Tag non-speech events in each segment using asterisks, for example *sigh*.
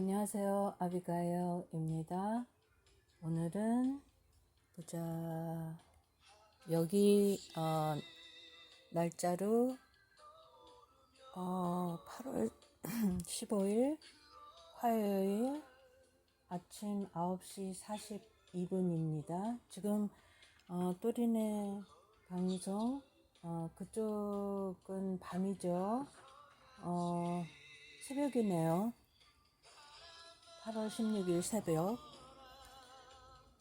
안녕하세요. 아비가일입니다. 오늘은 보자. 여기 어, 날짜로 어, 8월 15일 *clears throat* 화요일 아침 9시 42분입니다. 지금 어, 또리네 방송 어, 그쪽은 밤이죠. 어, 새벽이네요. 8월 16일 새벽.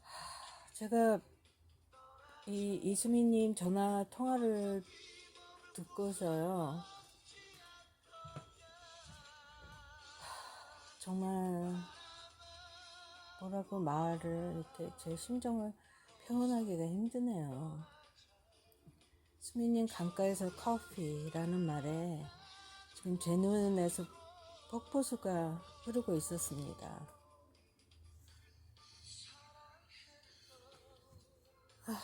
하, 제가 이 이수미님 전화 통화를 듣고서요. 하, 정말 뭐라고 말을 이렇게 제 심정을 표현하기가 힘드네요. 수미님 강가에서 커피라는 말에 지금 제 눈에서 폭포수가 흐르고 있었습니다. 아,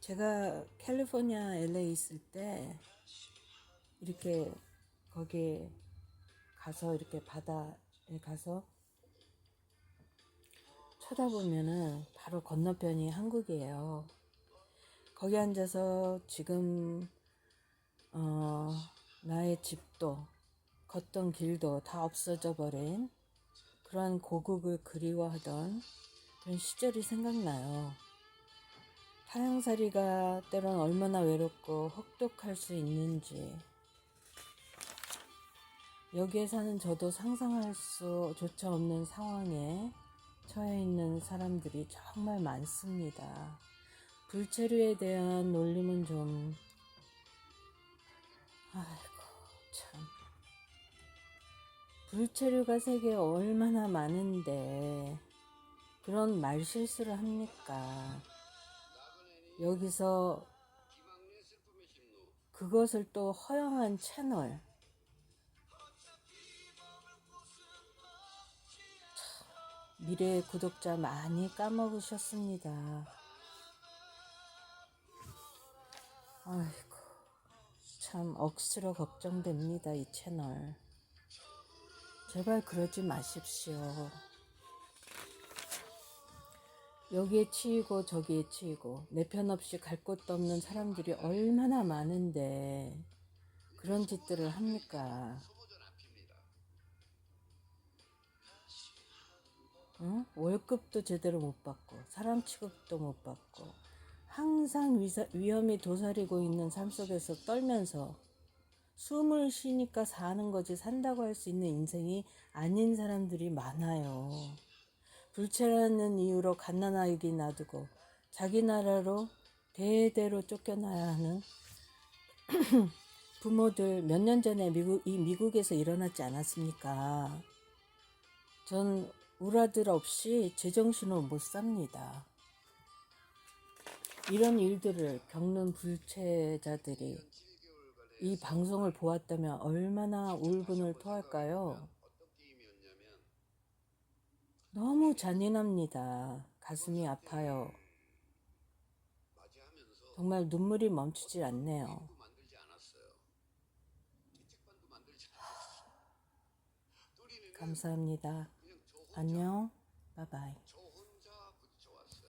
제가 캘리포니아 LA 있을 때 이렇게 거기에 가서 이렇게 바다에 가서 쳐다보면은 바로 건너편이 한국이에요. 거기 앉아서 지금 어, 나의 집도 걷던 길도 다 없어져 버린 그런 고국을 그리워하던 그런 시절이 생각나요. 타향살이가 때론 얼마나 외롭고 혹독할 수 있는지 여기에 사는 저도 상상할 수조차 없는 상황에 처해 있는 사람들이 정말 많습니다. 불체류에 대한 놀림은 좀 불체류가 세계에 얼마나 많은데 그런 말 실수를 합니까? 여기서 그것을 또 허용한 채널 참, 미래의 구독자 많이 까먹으셨습니다. 아이고 참 억수로 걱정됩니다 이 채널 제발 그러지 마십시오 여기에 치이고 저기에 치이고 내 편 없이 갈 곳도 없는 사람들이 얼마나 많은데 그런 짓들을 합니까 응? 월급도 제대로 못 받고 사람 취급도 못 받고 항상 위험이 도사리고 있는 삶 속에서 떨면서 숨을 쉬니까 사는 거지 산다고 할 수 있는 인생이 아닌 사람들이 많아요. 불체라는 이유로 갓난아기 놔두고 자기 나라로 대대로 쫓겨나야 하는 *clears throat* 부모들 몇 년 전에 미국, 이 미국에서 일어났지 않았습니까? 전 우라들 없이 제정신을 못 삽니다. 이런 일들을 겪는 불체자들이 이 방송을 보았다면 얼마나 울분을 토할까요? 너무 잔인합니다. 가슴이 아파요. 정말 눈물이 멈추질 않네요. 감사합니다. 안녕. 바이바이.